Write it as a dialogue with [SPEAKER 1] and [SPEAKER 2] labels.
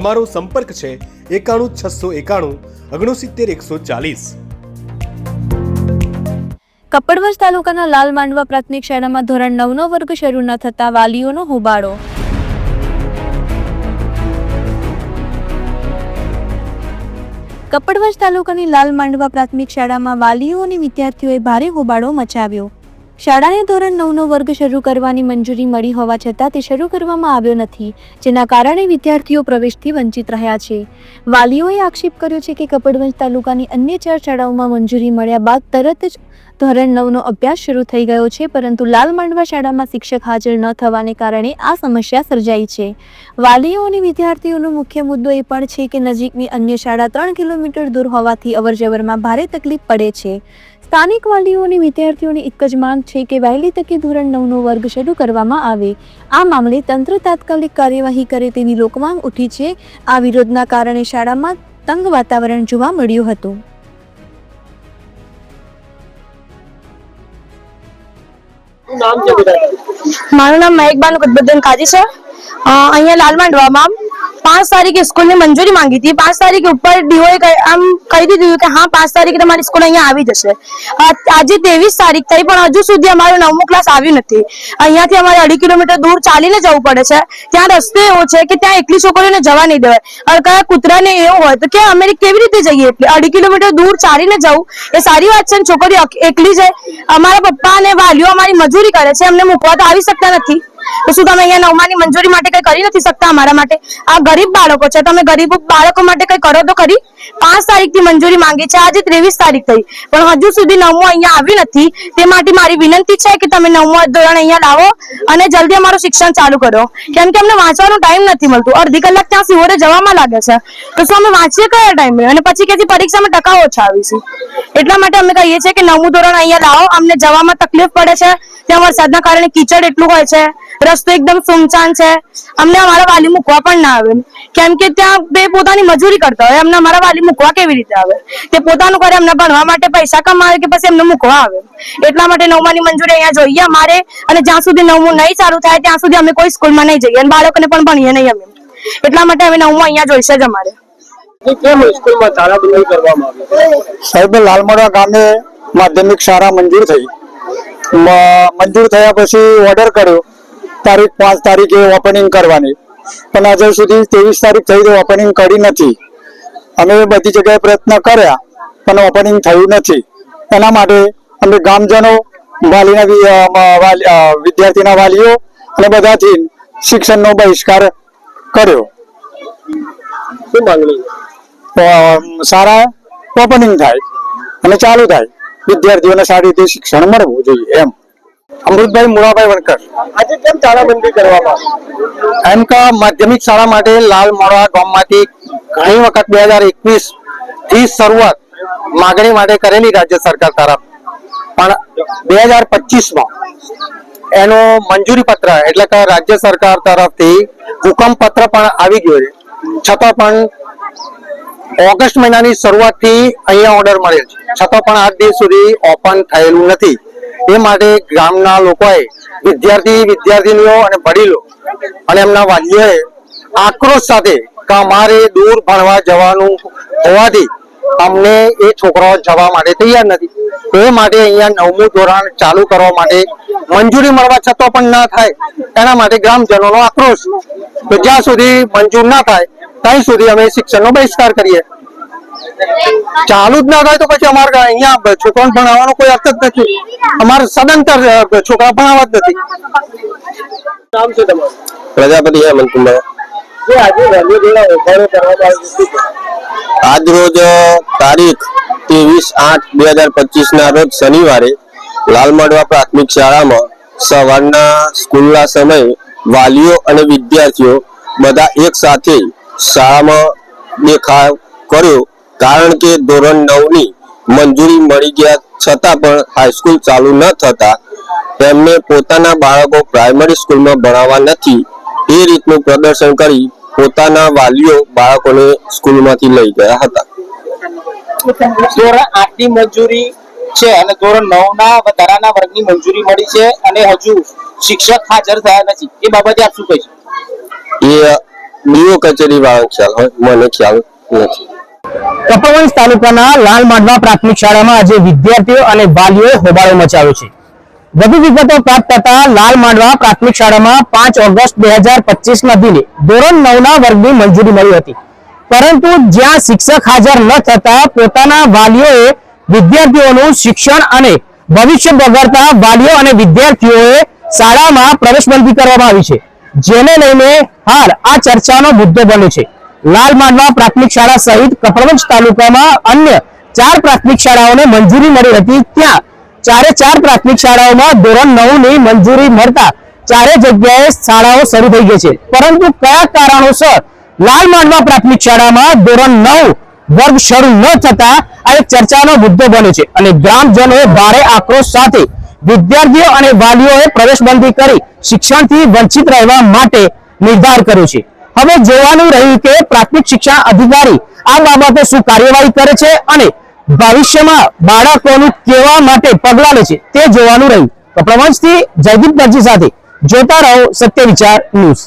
[SPEAKER 1] અમારો સંપર્ક છે એકાણું છસો એકાણું, ઓગણસિત્તેર એકસો ચાલીસ.
[SPEAKER 2] કપડવંજ તાલુકાના લાલ માંડવા પ્રાથમિક શાળામાં ધોરણ નવનો વર્ગ શરૂ ન થતા વાલીઓનો હોબાળો. કપડવંજ તાલુકાની લાલ માંડવા પ્રાથમિક શાળામાં વાલીઓ અને વિદ્યાર્થીઓએ ભારે હોબાળો મચાવ્યો. શાળાને ધોરણ નવનો વર્ગ શરૂ કરવાની મંજૂરી મળી હોવા છતાં તે શરૂ કરવામાં આવ્યો નથી, જેના કારણે વિદ્યાર્થીઓ પ્રવેશથી વંચિત રહ્યા છે. વાલીઓએ આક્ષેપ કર્યો છે કે કપડવંજ તાલુકાની અન્ય ચાર શાળાઓમાં મંજૂરી મળ્યા બાદ તરત જ ધોરણ નવનો અભ્યાસ શરૂ થઈ ગયો છે, પરંતુ લાલ માંડવા શાળામાં શિક્ષક હાજર ન થવાને કારણે આ સમસ્યા સર્જાઈ છે. વાલીઓ અને વિદ્યાર્થીઓનો મુખ્ય મુદ્દો એ પણ છે કે નજીકની અન્ય શાળા ત્રણ કિલોમીટર દૂર હોવાથી અવરજવરમાં ભારે તકલીફ પડે છે. સ્થાનિક વાલીઓ અને વિદ્યાર્થીઓની એક જ માંગ છે કે વહેલી તકે ધોરણ નવનો વર્ગ શરૂ કરવામાં આવે. આ મામલે તંત્ર તાત્કાલિક કાર્યવાહી કરે તેવી લોકમાંગ ઉઠી છે. આ વિરોધના કારણે શાળામાં તંગ વાતાવરણ જોવા મળ્યું હતું.
[SPEAKER 3] મારું નામ મહેકબાન કુતબુદ્દીન કાજી છે. અહીંયા લાલ માંડવામાં પાંચ તારીખે સ્કૂલની મંજૂરી માંગી હતી. પાંચ તારીખે ઉપર ડીઓએ આમ કહી દીધું કે હા, પાંચ તારીખે તમારી સ્કૂલ અહીંયા આવી જશે. આજે ત્રેવીસ તારીખ થઈ, પણ હજુ સુધી અમારું નવમું ક્લાસ આવ્યું નથી. અહીંયાથી અમારે અઢી કિલોમીટર દૂર ચાલીને જવું પડે છે. ત્યાં રસ્તો એવો છે કે ત્યાં એકલી છોકરીઓને જવા નહીં દેવાય. અને કયા કૂતરાને એવું હોય, તો કે અમે કેવી રીતે જઈએ? એટલે અઢી કિલોમીટર દૂર ચાલીને જવું, એ સારી વાત છે ને, છોકરીઓ એકલી જાય. અમારા પપ્પા અને વાલીઓ અમારી મજૂરી કરે છે, અમને મૂકવા તો આવી શકતા નથી. તો શું તમે અહીંયા નવમાની મંજૂરી માટે કઈ કરી નથી શકતા અમારા માટે? આ ગરીબ બાળકો છે. તમે ગરીબ બાળકો માટે કઈ કરો તો ખરી. પાંચ તારીખથી મંજૂરી માંગી છે. આજે ત્રેવીસ તારીખ થઈ. પણ હજુ સુધી નવમું અહીંયા આવ્યું નથી. તે માટે મારી વિનંતી છે કે તમે નવમું ધોરણ અહીંયા લાવો અને જલ્દી અમારું શિક્ષણ ચાલુ કરો. કેમ કે અમને વાંચવાનો ટાઈમ નથી મળતું. અડધી કલાક ત્યાં સિહોરે જવામાં લાગે છે. તો શું અમે વાંચીએ કયા ટાઈમે? અને પછી કેથી પરીક્ષામાં ટકા ઓછા આવીશું? એટલા માટે અમે કહીએ છીએ કે નવમું ધોરણ અહીંયા લાવો. અમને જવામાં તકલીફ પડે છે. ત્યાં વરસાદના કારણે કીચડ એટલું હોય છે. રસ્તો એકદમ સુમસાન છે. અમને અમારા વાલી મૂકવા પણ ના આવે. કેમ કે ત્યાં બે પોતાની મજૂરી કરતા હોય. અમને અમારા વાલી મૂકવા કેવી રીતે આવે? તે પોતાનું કરે અમને ભણવા માટે પૈસા કમાવે કે પછી એમને મૂકવા આવે? એટલા માટે નવમાની મંજૂરી અહીંયા જોઈએ અમારે. અને જ્યાં સુધી નવમું નહીં ચાલુ થાય ત્યાં સુધી અમે કોઈ સ્કૂલમાં નહીં જઈએ. અને બાળકોને પણ ભણીએ નહીં અમે. એટલા માટે અમે નવમું અહીંયા જોઈશે જ અમારે.
[SPEAKER 4] સાહેબ લાલમોડા ગામે માધ્યમિક શાળા મંજૂર થઈ. મંજૂર થયા પછી ઓર્ડર કર્યો. તારીખ પાંચ તારીખે ઓપનિંગ કરવાની. પણ હજુ સુધી ત્રેવીસ તારીખ થઈ તો ઓપનિંગ કરી નથી. અમે બધી જગ્યાએ પ્રયત્ન કર્યા પણ ઓપનિંગ થયું નથી. એના માટે અમે ગામજનો વાલીના વિદ્યાર્થીના વાલીઓ અને બધાથી શિક્ષણનો બહિષ્કાર કર્યો.
[SPEAKER 5] શું માંગણી?
[SPEAKER 4] સારા ઓપનિંગ થાય અને ચાલુ થાય. વિદ્યાર્થીઓને સારી રીતે શિક્ષણ મળવું જોઈએ એમ. અમૃતભાઈ મુળાભાઈ વણકર.
[SPEAKER 5] આજે કેમ તાળાબંધી કરવામાં
[SPEAKER 4] એમ કે માધ્યમિક શાળા માટે લાલ મોડા ગામમાંથી ઘણી વખત બે હજાર એકવીસથી શરૂઆત માગણી માટે કરેલી રાજ્ય સરકાર તરફ. પણ બે હજાર પચીસમાં એનો મંજૂરી પત્ર એટલે કે રાજ્ય સરકાર તરફથી હુકમ પત્ર પણ આવી ગયો છે. છતાં પણ ઓગસ્ટ મહિનાની શરૂઆતથી અહીંયા ઓર્ડર મળેલ છે. છતાં પણ આજ દિવસ સુધી ઓપન થયેલું નથી. એ માટે ગામના લોકોએ વિદ્યાર્થી, વિદ્યાર્થીનીઓ અને વડીલો અને એમના વાલીઓએ આક્રોશ સાથે કે અમારે દૂર ભણવા જવાનું હોવાથી અમને એ છોકરાઓ જવા માટે તૈયાર નથી. તો એ માટે અહીંયા નવમું ધોરણ ચાલુ કરવા માટે મંજૂરી મળવા છતાં પણ ના થાય. એના માટે ગ્રામજનોનો આક્રોશ. તો જ્યાં સુધી મંજૂર ના થાય, ત્યાં સુધી અમે શિક્ષણનો બહિષ્કાર કરીએ. ચાલુ જ ના થાય તો પછી અમારે અહીંયા છોકરાઓને ભણાવવાનો કોઈ અર્થ જ નથી. અમારે સદંતર છોકરા ભણાવવા જ નથી.
[SPEAKER 5] નામ છે તમારું?
[SPEAKER 6] પ્રજાપતિ હેમંતકુમાર
[SPEAKER 5] આજ
[SPEAKER 6] રોજ તારીખ ત્રેવીસ આઠ બે હજાર પચીસ ના રોજ શનિવારે લાલમડવા પ્રાથમિક શાળામાં સવારના સ્કૂલના સમયે વાલીઓ અને વિદ્યાર્થીઓ બધા એક સાથે શાળામાં દેખાવ કર્યો. કારણ કે ધોરણ નવની મંજૂરી મળી ગયા છતાં પણ હાઈસ્કૂલ ચાલુ ન થતા તેમને પોતાના બાળકો પ્રાઇમરી સ્કૂલમાં ભણાવવા નથી. એ રીતનું પ્રદર્શન કરી પોતાના વાલીઓ બાળકોને સ્કૂલમાંથી લઈ ગયા હતા.
[SPEAKER 4] ધોરણ આઠની મંજૂરી છે અને ધોરણ નવ ના વધારાના વર્ગની મંજૂરી મળી છે અને હજુ શિક્ષક હાજર થયા નથી. એ બાબતે આપ શું કહીશું?
[SPEAKER 6] એ ડીઓ કચેરી વાળો ખ્યાલ હોય મને ખ્યાલ નથી.
[SPEAKER 7] કપડવંજ તાલુકાના લાલ પ્રાથમિક શાળામાં આજે વિદ્યાર્થીઓ અને વાલીઓએ હોબાળો મચાવ્યો છે. વધુ વિગતો પ્રાપ્ત થતા લાલ પ્રાથમિક શાળામાં પાંચ ઓગસ્ટ બે હજાર પચીસના દિને ધોરણ નવના વર્ગની મંજૂરી મળી હતી. પરંતુ જ્યાં શિક્ષક હાજર ન થતા પોતાના વાલીઓએ વિદ્યાર્થીઓનું શિક્ષણ અને ભવિષ્ય બગાડતા વાલીઓ અને વિદ્યાર્થીઓએ શાળામાં પ્રવેશબંધી કરવામાં આવી છે. જેને લઈને હાલ આ ચર્ચાનો મુદ્દો બન્યો છે. લાલ માંડવા પ્રાથમિક શાળા સહિત કપડવંજ તાલુકામાં અન્ય ચાર પ્રાથમિક શાળાઓને મંજૂરી મળી હતી. ત્યાં ચારે ચાર પ્રાથમિક શાળાઓમાં ધોરણ નવની મંજૂરી મળતા ચારે જગ્યાએ શાળાઓ શરૂ થઈ ગઈ છે. પરંતુ કયા કારણોસર લાલ માંડવા પ્રાથમિક શાળામાં ધોરણ નવ વર્ગ શરૂ ન થતા આ એક ચર્ચાનો મુદ્દો બન્યો છે અને ગ્રામજનોએ ભારે આક્રોશ સાથે વિદ્યાર્થીઓ અને વાલીઓએ પ્રવેશબંધી કરી શિક્ષણથી વંચિત રહેવા માટે નિર્ધાર કર્યો છે. હવે જોવાનું રહ્યું કે પ્રાથમિક શિક્ષણ અધિકારી આ બાબતે શું કાર્યવાહી કરે છે અને ભવિષ્યમાં બાળકોનું કેવા માટે પગલા લે છે તે જોવાનું રહ્યું. તો પ્રવંશથી જયદીપ દરજી સાથે જોતા રહો સત્ય વિચાર ન્યૂઝ.